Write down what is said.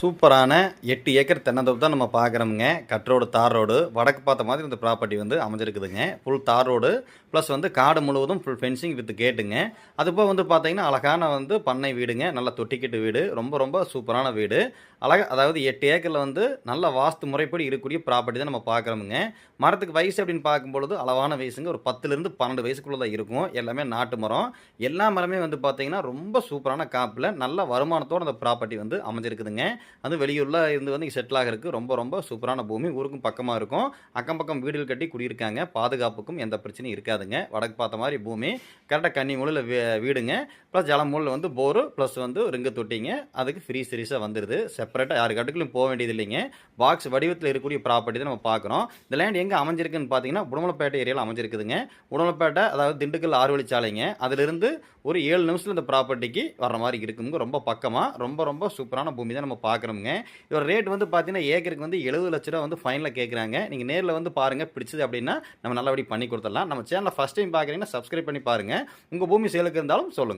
சூப்பரான எட்டு ஏக்கர் தென்னந்தோப்பு தான் நம்ம பார்க்குறோமுங்க. கட் ரோடு தார் ரோடு வடக்கு பார்த்த மாதிரி இந்த ப்ராப்பர்ட்டி வந்து அமைஞ்சிருக்குதுங்க. ஃபுல் தார் ரோடு ப்ளஸ் வந்து காடு முழுவதும் ஃபுல் ஃபென்சிங் வித் கேட்டுங்க அதுபோக வந்து பார்த்தீங்கன்னா அழகான வந்து பண்ணை வீடுங்க. நல்ல தொட்டிக்கிட்டு வீடு ரொம்ப ரொம்ப சூப்பரான வீடு. அழகா அதாவது எட்டு ஏக்கரில் வந்து நல்ல வாஸ்து முறைப்படி இருக்கக்கூடிய ப்ராப்பர்ட்டி தான் நம்ம பார்க்குறோமுங்க. மரத்துக்கு வயசு அப்படின்னு பார்க்கும்பொழுது அளவான வயசுங்க. ஒரு பத்துலேருந்து பன்னெண்டு வயசுக்குள்ளே தான் இருக்கும். எல்லாமே நாட்டு மரம். எல்லா மரமே வந்து பார்த்தீங்கன்னா ரொம்ப சூப்பரான காப்பில் நல்ல வருமானத்தோட அந்த ப்ராப்பர்ட்டி வந்து அமைஞ்சிருக்குதுங்க. அது வெளியூரில் இருந்து வந்து செட்டில் ஆகிறதுக்கு ரொம்ப ரொம்ப சூப்பரான பூமி. ஊருக்கும் பக்கமாக இருக்கும். அக்கம் பக்கம் வீடுகள் கட்டி குடியிருக்காங்க. பாதுகாப்புக்கும் எந்த பிரச்சனையும் இருக்காதுங்க. வடக்கு பார்த்த மாதிரி பூமி. கரெக்டாக கன்னி மூலையில் வீடுங்க. ப்ளஸ் ஜலமூலில் வந்து போரு ப்ளஸ் வந்து ரிங்கு தொட்டிங்க. அதுக்கு ஃப்ரீ சீரீஸாக வந்துடுது செப்பரேட்டாக யார் கட்டுக்குள்ளும் போக வேண்டியது இல்லைங்க. பாக்ஸ் வடிவத்தில் இருக்கக்கூடிய ப்ராப்பர்ட்டி தான் நம்ம பார்க்குறோம். இந்த லேண்ட் எங்கே அமைஞ்சிருக்குன்னு பார்த்தீங்கன்னா உடமலைப்பேட்டை ஏரியாவில் அமைஞ்சிருக்குதுங்க. உடமலைப்பேட்டை அதாவது திண்டுக்கல் ஆறுவழிச்சாலைங்க. அதிலிருந்து ஒரு ஏழு நிமிஷத்தில் இந்த ப்ராப்பர்ட்டிக்கு வர மாதிரி இருக்குங்க. ரொம்ப பக்கமாக ரொம்ப ரொம்ப சூப்பரான பூமி தான் நம்ம பார்க்குறோமுங்க இதோட ரேட் வந்து பார்த்தீங்கன்னா ஏக்கருக்கு வந்து எழுபது லட்ச ரூபா வந்து ஃபைனில் கேட்குறாங்க நீங்கள் நேரில் வந்து பாருங்கள் பிடிச்சது அப்படின்னா நம்ம நல்லபடி பண்ணி கொடுத்துடலாம். நம்ம சேனலில் ஃபஸ்ட் டைம் பார்க்குறீங்கன்னா சப்ஸ்கிரைப் பண்ணி பாருங்கள் உங்கள் பூமி சேலுக்கு இருந்தாலும் சொல்லுங்கள்